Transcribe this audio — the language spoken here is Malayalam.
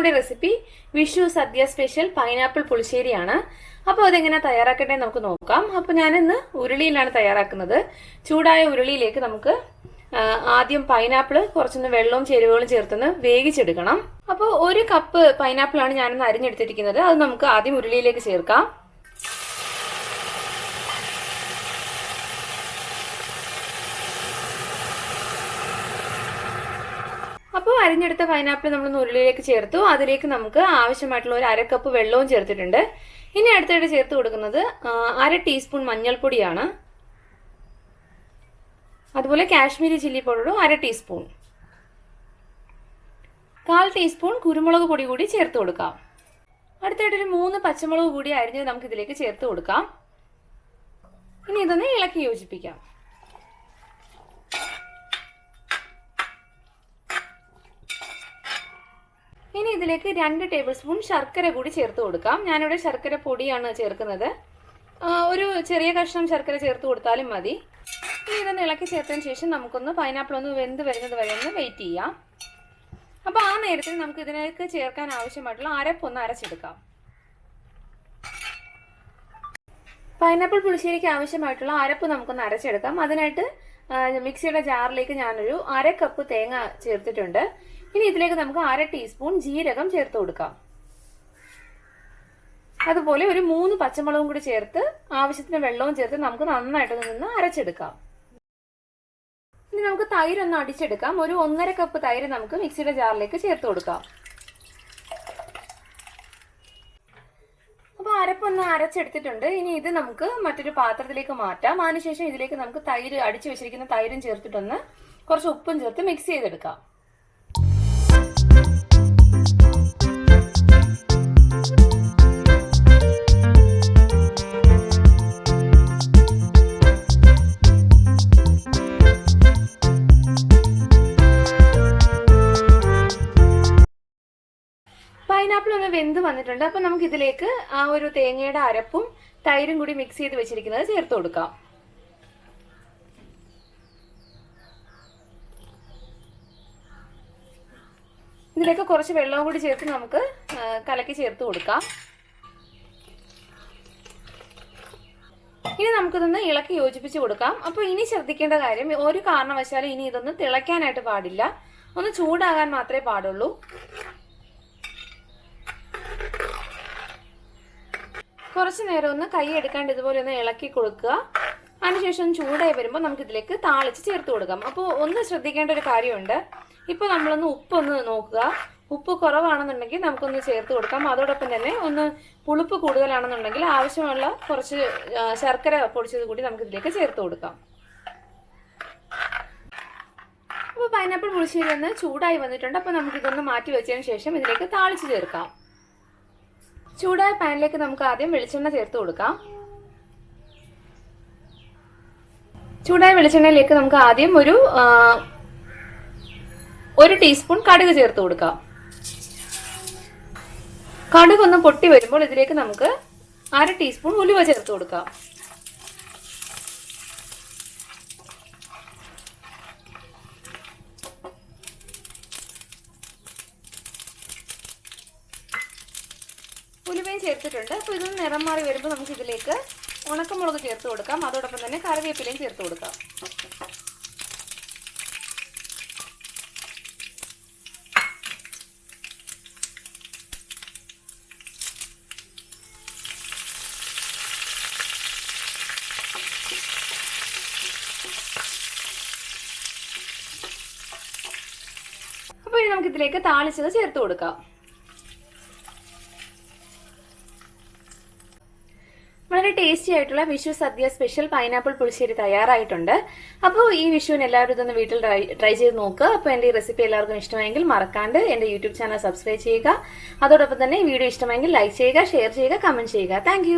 നമ്മുടെ recipe Vishu sadya special pineapple പുളിശ്ശേരിയാണ്. അപ്പോൾ അതെങ്ങനെ തയ്യാറാക്കട്ടെ നമുക്ക് നോക്കാം. അപ്പോൾ ഞാനിന്ന് ഉരുളിയിലാണ് തയ്യാറാക്കുന്നത്. ചൂടായ ഉരുളിയിലേക്ക് നമുക്ക് ആദ്യം പൈനാപ്പിൾ കുറച്ചൊന്ന് വെള്ളവും ചേരുവകളും ചേർത്തൊന്ന് വേവിച്ചെടുക്കണം. അപ്പോൾ ഒരു കപ്പ് പൈനാപ്പിളാണ് ഞാനിന്ന് അരിഞ്ഞെടുത്തിരിക്കുന്നത്. അത് നമുക്ക് ആദ്യം ഉരുളിയിലേക്ക് ചേർക്കാം അപ്പോൾ അരിഞ്ഞെടുത്ത പൈനാപ്പിൾ നമ്മൾ നുള്ളിലേക്ക് ചേർത്തു. അതിലേക്ക് നമുക്ക് ആവശ്യമായിട്ടുള്ള ഒരു അര കപ്പ് വെള്ളവും ചേർത്തിട്ടുണ്ട്. ഇനി അടുത്തായിട്ട് ചേർത്ത് കൊടുക്കുന്നത് അര ടീസ്പൂൺ മഞ്ഞൾപ്പൊടിയാണ്. അതുപോലെ കാശ്മീരി ചില്ലി പൗഡറും അര ടീസ്പൂൺ കാൽ ടീസ്പൂൺ കുരുമുളക് പൊടി കൂടി ചേർത്ത് കൊടുക്കാം. അടുത്തായിട്ട് ഒരു മൂന്ന് പച്ചമുളക് കൂടി അരിഞ്ഞ് നമുക്ക് ഇതിലേക്ക് ചേർത്ത് കൊടുക്കാം. ഇനി ഇതൊന്ന് ഇളക്കി യോജിപ്പിക്കാം. ഇനി ഇതിലേക്ക് രണ്ട് ടേബിൾ സ്പൂൺ ശർക്കര കൂടി ചേർത്ത് കൊടുക്കാം. ഞാനിവിടെ ശർക്കര പൊടിയാണ് ചേർക്കുന്നത്. ഒരു ചെറിയ കഷ്ണം ശർക്കര ചേർത്ത് കൊടുത്താലും മതി. ഇനി ഇതൊന്ന് ഇളക്കി ചേർത്തതിന് ശേഷം നമുക്കൊന്ന് പൈനാപ്പിൾ ഒന്ന് വെന്ത് വരുന്നത് വരെ ഒന്ന് വെയിറ്റ് ചെയ്യാം. അപ്പോൾ ആ നേരത്തിൽ നമുക്ക് ഇതിലേക്ക് ചേർക്കാൻ ആവശ്യമായിട്ടുള്ള അരപ്പൊന്ന് അരച്ചെടുക്കാം. പൈനാപ്പിൾ പുളിശ്ശേരിക്ക് ആവശ്യമായിട്ടുള്ള അരപ്പ് നമുക്കൊന്ന് അരച്ചെടുക്കാം. അതിനായിട്ട് മിക്സിയുടെ ജാറിലേക്ക് ഞാനൊരു അര കപ്പ് തേങ്ങ ചേർത്തിട്ടുണ്ട്. ഇനി ഇതിലേക്ക് നമുക്ക് അര ടീസ്പൂൺ ജീരകം ചേർത്ത് കൊടുക്കാം. അതുപോലെ ഒരു മൂന്ന് പച്ചമുളകും കൂടി ചേർത്ത് ആവശ്യത്തിന് വെള്ളവും ചേർത്ത് നമുക്ക് നന്നായിട്ട് നിന്ന് അരച്ചെടുക്കാം. ഇനി നമുക്ക് തൈര് ഒന്ന് അടിച്ചെടുക്കാം. ഒരു ഒന്നര കപ്പ് തൈര് നമുക്ക് മിക്സിയുടെ ജാറിലേക്ക് ചേർത്ത് കൊടുക്കാം. അരപ്പൊന്ന് അരച്ചെടുത്തിട്ടുണ്ട്. ഇനി ഇത് നമുക്ക് മറ്റൊരു പാത്രത്തിലേക്ക് മാറ്റാം. അതിനുശേഷം ഇതിലേക്ക് നമുക്ക് തൈര് അടിച്ചു വെച്ചിരിക്കുന്ന തൈരും ചേർത്തിട്ടൊന്ന് കുറച്ച് ഉപ്പും ചേർത്ത് മിക്സ് ചെയ്തെടുക്കാം. പൈനാപ്പിൾ ഒന്ന് വെന്ത് വന്നിട്ടുണ്ട്. അപ്പൊ നമുക്ക് ഇതിലേക്ക് ആ ഒരു തേങ്ങയുടെ അരപ്പും തൈരും കൂടി മിക്സ് ചെയ്ത് വെച്ചിരിക്കുന്നത് ചേർത്ത് കൊടുക്കാം. ഇതിലേക്ക് കുറച്ച് വെള്ളവും കൂടി ചേർത്ത് നമുക്ക് കലക്കി ചേർത്ത് കൊടുക്കാം. ഇനി നമുക്കിതൊന്ന് ഇളക്കി യോജിപ്പിച്ച് കൊടുക്കാം. അപ്പോൾ ഇനി ശ്രദ്ധിക്കേണ്ട കാര്യം ഒരു കാരണവശാലും ഇനി ഇതൊന്ന് തിളയ്ക്കാനായിട്ട് പാടില്ല. ഒന്ന് ചൂടാകാൻ മാത്രമേ പാടുള്ളൂ. കുറച്ച് നേരം ഒന്ന് കൈ എടുക്കാണ്ട് ഇതുപോലെ ഒന്ന് ഇളക്കി കൊടുക്കുക. അതിനുശേഷം ചൂടായി വരുമ്പോൾ നമുക്ക് ഇതിലേക്ക് താളിച്ച് ചേർത്ത് കൊടുക്കാം. അപ്പോൾ ഒന്ന് ശ്രദ്ധിക്കേണ്ട ഒരു കാര്യമുണ്ട്. ഇപ്പോൾ നമ്മളൊന്ന് ഉപ്പൊന്ന് നോക്കുക. ഉപ്പ് കുറവാണെന്നുണ്ടെങ്കിൽ നമുക്കൊന്ന് ചേർത്ത് കൊടുക്കാം. അതോടൊപ്പം തന്നെ ഒന്ന് പുളിപ്പ് കൂടുതലാണെന്നുണ്ടെങ്കിൽ ആവശ്യമുള്ള കുറച്ച് ശർക്കര പൊടിച്ചത് കൂടി നമുക്ക് ഇതിലേക്ക് ചേർത്ത് കൊടുക്കാം. അപ്പോൾ പൈനാപ്പിൾ പുളിശ്ശേരി ഒന്ന് ചൂടായി വന്നിട്ടുണ്ട്. അപ്പോൾ നമുക്കിതൊന്ന് മാറ്റി വെച്ചതിന് ശേഷം ഇതിലേക്ക് താളിച്ച് ചേർക്കാം. ചൂടായ പാനിലേക്ക് നമുക്ക് ആദ്യം വെളിച്ചെണ്ണ ചേർത്ത് കൊടുക്കാം. ചൂടായ വെളിച്ചെണ്ണയിലേക്ക് നമുക്ക് ആദ്യം ഒരു ഒരു ടീസ്പൂൺ കടുക് ചേർത്ത് കൊടുക്കാം. കടുക് ഒന്ന് പൊട്ടി വരുമ്പോൾ ഇതിലേക്ക് നമുക്ക് അര ടീസ്പൂൺ ഉലുവ ചേർത്ത് കൊടുക്കാം. ചേർത്തിട്ടുണ്ട്. അപ്പോൾ ഇതൊന്ന് നിറം മാറി വരുമ്പോൾ നമുക്ക് ഇതിലേക്ക് ഉണക്കമുളക് ചേർത്ത് കൊടുക്കാം. അതോടൊപ്പം തന്നെ കറിവേപ്പിലയും ചേർത്ത് കൊടുക്കാം. അപ്പോൾ ഇനി നമുക്ക് ഇതിലേക്ക് താളിച്ചത് ചേർത്ത് കൊടുക്കാം. വളരെ ടേസ്റ്റി ആയിട്ടുള്ള വിഷു സദ്യ സ്പെഷ്യൽ പൈനാപ്പിൾ പുളിശ്ശേരി തയ്യാറായിട്ടുണ്ട്. അപ്പോൾ ഈ വിഷുവിന് എല്ലാവരും ഇതൊന്ന് വീട്ടിൽ ട്രൈ ചെയ്ത് നോക്കുക അപ്പോൾ എന്റെ ഈ റെസിപ്പി എല്ലാവർക്കും ഇഷ്ടമായെങ്കിൽ മറക്കാണ്ട് എന്റെ യൂട്യൂബ് ചാനൽ സബ്സ്ക്രൈബ് ചെയ്യുക. അതോടൊപ്പം തന്നെ വീഡിയോ ഇഷ്ടമായെങ്കിൽ ലൈക്ക് ചെയ്യുക ഷെയർ ചെയ്യുക കമന്റ് ചെയ്യുക. താങ്ക്